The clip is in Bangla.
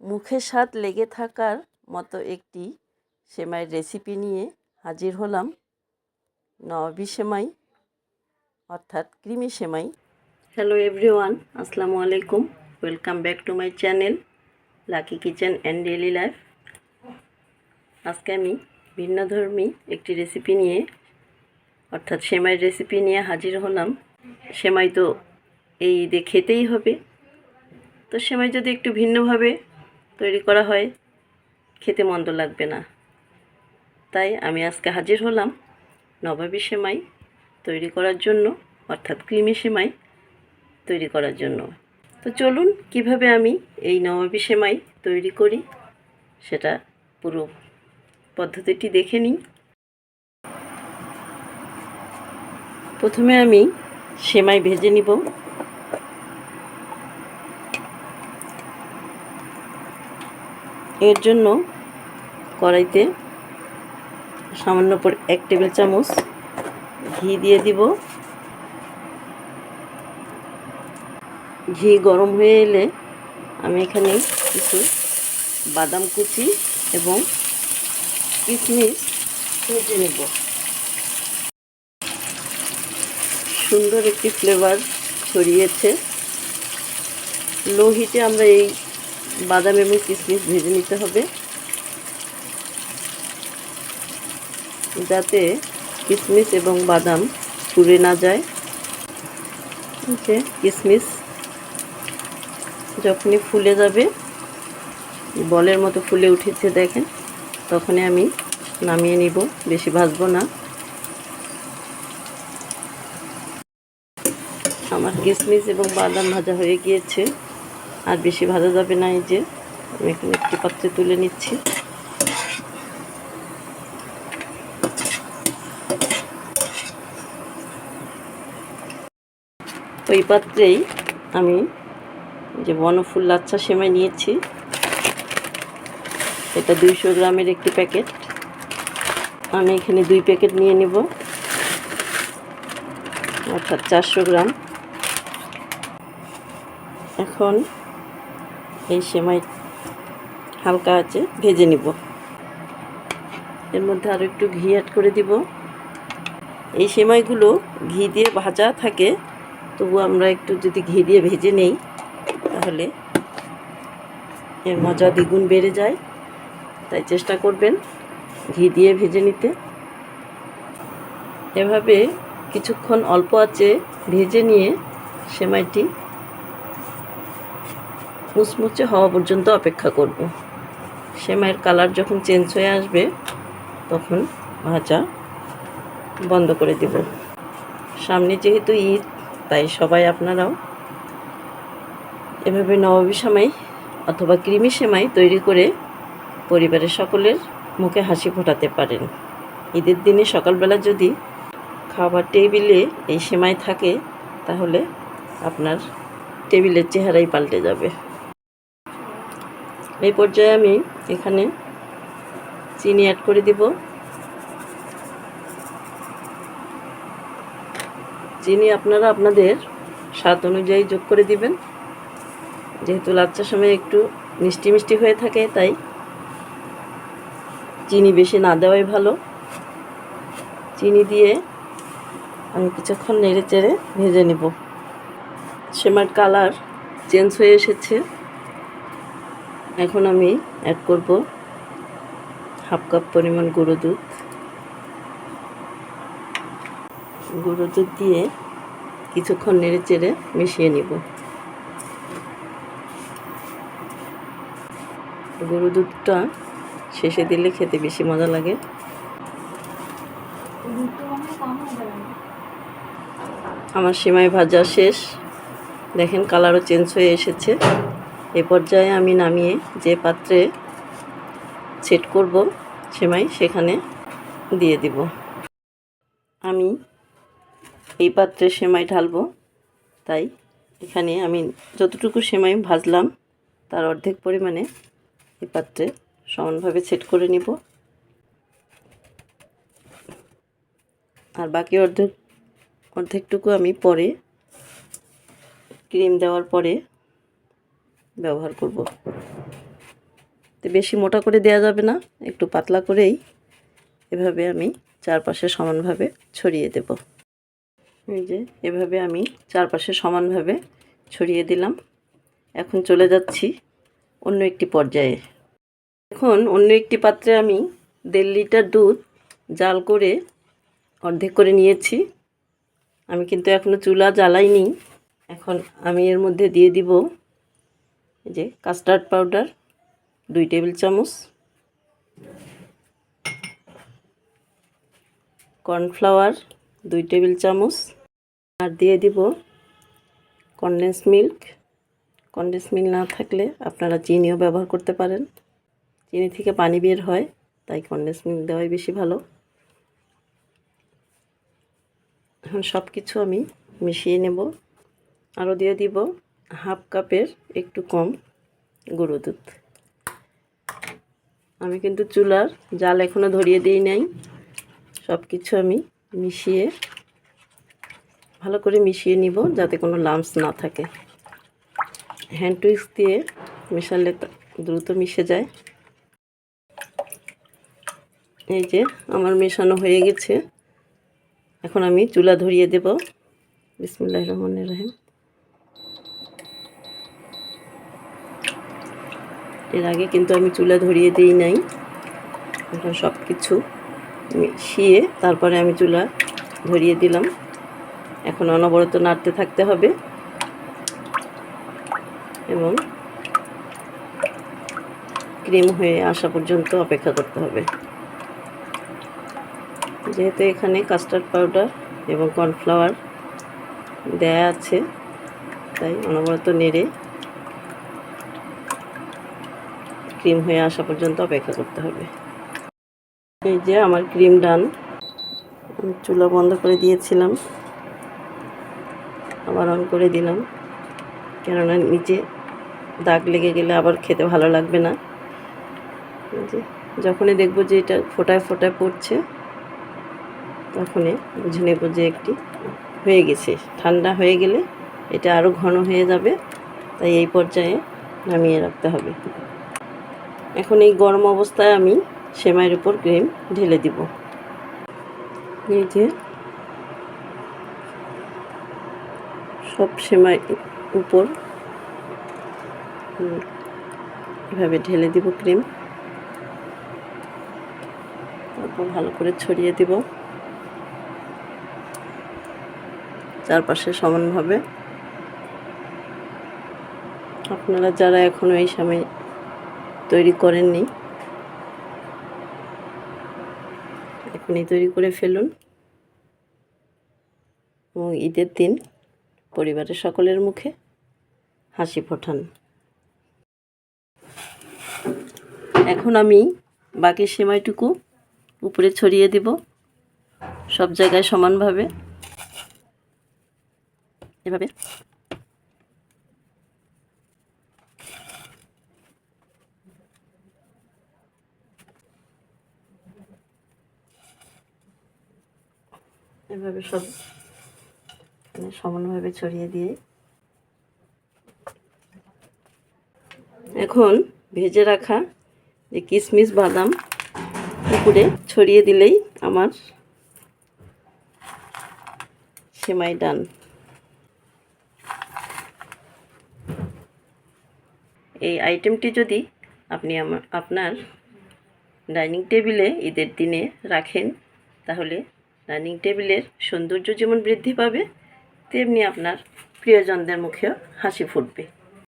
মুখে স্বাদ লেগে থাকার মতো একটি সেমাইয়ের রেসিপি নিয়ে হাজির হলাম। নবাবী সেমাই, অর্থাৎ ক্রিমি সেমাই। হ্যালো এভরিওয়ান আসসালামু আলাইকুম। Welcome back to my channel lucky kitchen and daily life আজকে আমি ভিন্নধর্মী একটি রেসিপি নিয়ে, অর্থাৎ সেমাইয়ের রেসিপি নিয়ে হাজির হলাম। সেমাই তো এই ঈদে খেতেই হবে। তো সেমাই যদি একটু ভিন্নভাবে তৈরি করা হয়, খেতে মন্দ লাগবে না। তাই আমি আজকে হাজির হলাম নবাবী সেমাই তৈরি করার জন্য, অর্থাৎ ক্রিমি সেমাই তৈরি করার জন্য। তো চলুন কীভাবে আমি এই নবাবী সেমাই তৈরি করি, সেটা পুরো পদ্ধতিটি দেখে নিই। প্রথমে আমি সেমাই ভেজে নিব। এর জন্য কড়াইতে সামান্য পর এক টেবিল চামচ ঘি দিয়ে দিব। ঘি গরম হয়ে এলে আমি এখানে কিছু বাদাম কুচি এবং কিশমিশ ভেজে নেব। সুন্দর একটি ফ্লেভার ছড়িয়েছে। লো হিটে আমরা এই বাদাম এবং কিশমিশ ভেজে নিতে হবে। যাতে কিশমিশ এবং বাদাম পুড়ে না যায়। যে কিশমিশ যখনই ফুলে যাবে, বলের মতো ফুলে উঠেছে দেখেন, তখনই আমি নামিয়ে নিব, বেশি ভাজবো না। আমার কিশমিশ এবং বাদাম ভাজা হয়ে গিয়েছে। আর বেশি ভাজা যাবে না এই যে। আমি এখন একটি পাত্রে তুলে নিচ্ছি। ওই পাত্রেই আমি যে বনফুল লাচ্ছা সেমাই নিয়েছি। এটা দুইশো গ্রামের একটি প্যাকেট। আমি এখানে দুই প্যাকেট নিয়ে নেব। অর্থাৎ চারশো গ্রাম। এখন এই সেমাই হালকা আছে, ভেজে নিব। এর মধ্যে আরও একটু ঘি অ্যাড করে দিব। এই সেমাইগুলো ঘি দিয়ে ভাজা থাকে তবু আমরা একটু যদি ঘি দিয়ে ভেজে নেই, তাহলে এর মজা দ্বিগুণ বেড়ে যায়। তাই চেষ্টা করবেন ঘি দিয়ে ভেজে নিতে। এভাবে কিছুক্ষণ অল্প আছে ভেজে নিয়ে সেমাইটি মুচমুচে হওয়া পর্যন্ত অপেক্ষা করব। সেমাইয়ের কালার যখন চেঞ্জ হয়ে আসবে, তখন ভাজা বন্ধ করে দেব। সামনে যেহেতু ঈদ, তাই সবাই আপনারাও এভাবে নবমী সেমাই অথবা কৃমি সেমাই তৈরি করে পরিবারের সকলের মুখে হাসি ফোটাতে পারেন। ঈদের দিনে সকালবেলা যদি খাবার টেবিলে এই সেমাই থাকে, তাহলে আপনার টেবিলের চেহারাই পাল্টে যাবে। এই পর্যায়ে আমি এখানে চিনি অ্যাড করে দিব। চিনি আপনারা আপনাদের স্বাদ অনুযায়ী যোগ করে দিবেন। যেহেতু লাচ্চার সময় একটু মিষ্টি মিষ্টি হয়ে থাকে, তাই চিনি বেশি না দেওয়াই ভালো। চিনি দিয়ে আমি কিছুক্ষণ নেড়ে চেড়ে ভেজে নেব। সেমার কালার চেঞ্জ হয়ে এসেছে। এখন আমি অ্যাড করব হাফ কাপ পরিমাণ গুঁড়ো দুধ। গুঁড়ো দুধ দিয়ে কিছুক্ষণ নেড়ে চেড়ে মিশিয়ে নিব। গরু দুধটা শেষে দিলে খেতে বেশি মজা লাগে। আমার সেমাই ভাজা শেষ। দেখেন কালারও চেঞ্জ হয়ে এসেছে। এ পর্যায়ে আমি নামিয়ে যে পাত্রে সেট করব সেমাই সেখানে দিয়ে দিব। আমি এই পাত্রে সেমাই ঢালবো। তাই এখানে আমি যতটুকু সেমাই ভাজলাম, তার অর্ধেক পরিমাণে এই পাত্রে সমানভাবে সেট করে নিব। আর বাকি অর্ধেক, অর্ধেকটুকু আমি পরে ক্রিম দেওয়ার পরে ব্যবহার করব। তো বেশি মোটা করে দেওয়া যাবে না, একটু পাতলা করেই এভাবে আমি চারপাশে সমানভাবে ছড়িয়ে দেব। এই যে, এভাবে আমি চারপাশে সমানভাবে ছড়িয়ে দিলাম। এখন চলে যাচ্ছি অন্য একটি পর্যায়ে। এখন অন্য একটি পাত্রে আমি দেড় লিটার দুধ জাল করে অর্ধেক করে নিয়েছি। আমি কিন্তু এখনও চুলা জ্বালাইনি। এখন আমি এর মধ্যে দিয়ে দিব যে কাস্টার্ড পাউডার দুই টেবিল চামচ কর্নফ্লাওয়ার দুই টেবিল চামচ, আর দিয়ে দিব কনডেন্স মিল্ক কনডেন্স মিল্ক না থাকলে আপনারা চিনিও ব্যবহার করতে পারেন। চিনি থেকে পানি বের হয়, তাই কনডেন্স মিল্ক দেওয়াই বেশি ভালো। এখন সব কিছু আমি মিশিয়ে নেব। আরও দিয়ে দিব হাফ কাপের একটু কম গুঁড়ো দুধ। আমি কিন্তু চুলার জাল এখনও ধরিয়ে দিই নাই। সব কিছু আমি মিশিয়ে, ভালো করে মিশিয়ে নিব যাতে কোনো লাম্পস না থাকে। হ্যান্ড টুইক্স দিয়ে মেশালে দ্রুত মিশে যায়। এই যে আমার মেশানো হয়ে গেছে। এখন আমি চুলা ধরিয়ে দেব। বিসমুল্লাহ রহমান রহিম। এর আগে কিন্তু আমি চুলা ধরিয়ে দিই নাই। এখন সব কিছু মিশিয়ে তারপরে আমি চুলা ধরিয়ে দিলাম। এখন অনবরত নাড়তে থাকতে হবে। এবং ক্রিম হয়ে আসা পর্যন্ত অপেক্ষা করতে হবে। যেহেতু এখানে কাস্টার্ড পাউডার এবং কর্নফ্লাওয়ার দেয়া আছে, তাই অনবরত নেড়ে ক্রিম হয়ে আসা পর্যন্ত অপেক্ষা করতে হবে। এই যে আমার ক্রিম ডান। চুলা বন্ধ করে দিয়েছিলাম। আবার অন করে দিলাম। কেননা নিচে দাগ লেগে গেলে আবার খেতে ভালো লাগবে না। যখনই দেখব যে এটা ফোটায় ফোটায় পড়ছে, তখনই বুঝে নেব যে একটি হয়ে গেছে। ঠান্ডা হয়ে গেলে এটা আরও ঘন হয়ে যাবে, তাই এই পর্যায়ে নামিয়ে রাখতে হবে। এখন এই গরম অবস্থায় আমি সেমাইয়ের উপর ক্রিম ঢেলে দিব। এই যে সব সেমাই উপর এভাবে ঢেলে দিব ক্রিম। তারপর ভালো করে ছড়িয়ে দিব। চারপাশে সমানভাবে। আপনারা যারা এখনও এই সময় তৈরি করেননি। এখনই তৈরি করে ফেলুন। এবং ঈদের দিন পরিবারের সকলের মুখে হাসি ফোটান। এখন আমি বাকি সেমাইটুকু উপরে ছড়িয়ে দিব। সব জায়গায় সমানভাবে। এভাবে। এভাবে সব মানে সমানভাবে ছড়িয়ে দিয়ে। এখন ভেজে রাখা যে কিশমিশ বাদাম উপরে ছড়িয়ে দিলেই আমার সেমাই ডান। এই আইটেমটি যদি আপনি আমার আপনার ডাইনিং টেবিলে ঈদের দিনে রাখেন, তাহলে ডাইনিং টেবিলের সৌন্দর্য যেমন বৃদ্ধি পাবে তেমনি আপনার প্রিয়জনদের মুখেও হাসি ফুটবে।